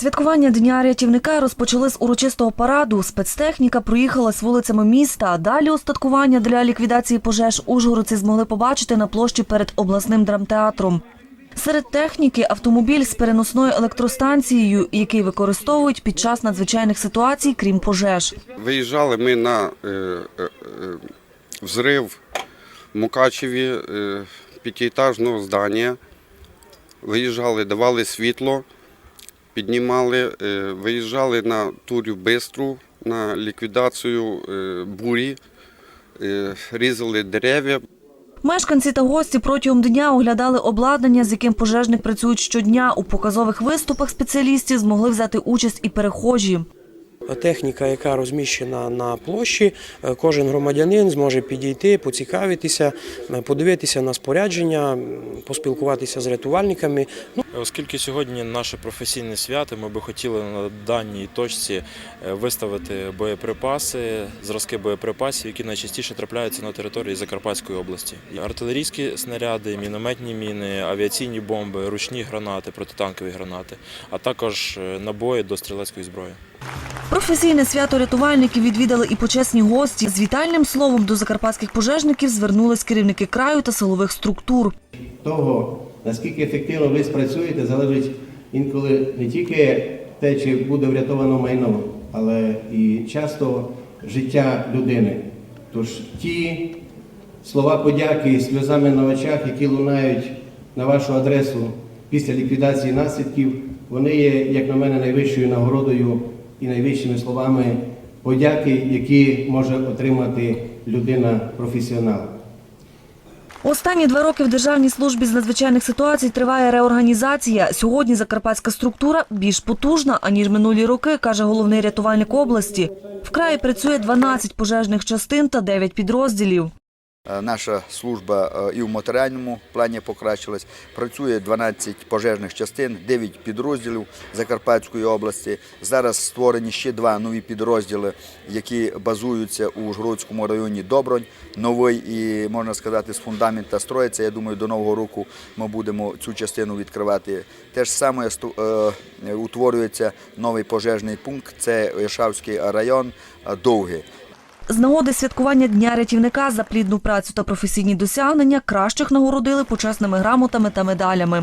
Святкування Дня рятівника розпочали з урочистого параду. Спецтехніка проїхала з вулицями міста. Далі устаткування для ліквідації пожеж ужгородці змогли побачити на площі перед обласним драмтеатром. Серед техніки автомобіль з переносною електростанцією, який використовують під час надзвичайних ситуацій, крім пожеж. Виїжджали ми на е, е, е, взрив Мукачеві е, п'ятиэтажного здання. Виїжджали, давали світло, піднімали, е, виїжджали на турю Бистру, на ліквідацію е, бурі, е, різали дерев'я. Мешканці та гості протягом дня оглядали обладнання, з яким пожежник працюють щодня. У показових виступах спеціалістів змогли взяти участь і перехожі. Техніка, яка розміщена на площі, е, кожен громадянин зможе підійти, поцікавитися, е, подивитися на спорядження, поспілкуватися з рятувальниками. Ну, Оскільки сьогодні наше професійне свято, ми би хотіли на даній точці е, виставити боєприпаси, зразки боєприпасів, які найчастіше трапляються на території Закарпатської області. Артилерійські снаряди, мінометні міни, авіаційні бомби, ручні гранати, протитанкові гранати, а також набої до стрілецької зброї. Професійне свято рятувальників відвідали і почесні гості. З вітальним словом до закарпатських пожежників звернулись керівники краю та силових структур. того, наскільки ефективно ви спрацюєте, залежить інколи не тільки те, чи буде врятовано майно, але і часто життя людини. Тож ті слова подяки з сльозами на очах, які лунають на вашу адресу після ліквідації наслідків, вони є, як на мене, найвищою нагородою і найвищими словами подяки, які може отримати людина-професіонал. Останні два роки в Державній службі з надзвичайних ситуацій триває реорганізація. Сьогодні закарпатська структура більш потужна, аніж минулі роки, каже головний рятувальник області. В краї працює 12 пожежних частин та 9 підрозділів. Е, Наша служба е, і в матеріальному плані покращилась. Працює 12 пожежних частин, 9 підрозділів Закарпатської області. Зараз створені ще два нові підрозділи, які базуються у Жгородському районі Добронь. Новий і можна сказати з фундамента строїться. Я думаю, до нового року ми будемо цю частину відкривати. Те ж саме е, утворюється новий пожежний пункт. Це Іршавський район Довгий. З нагоди святкування Дня рятівника за плідну працю та професійні досягнення кращих нагородили почесними грамотами та медалями.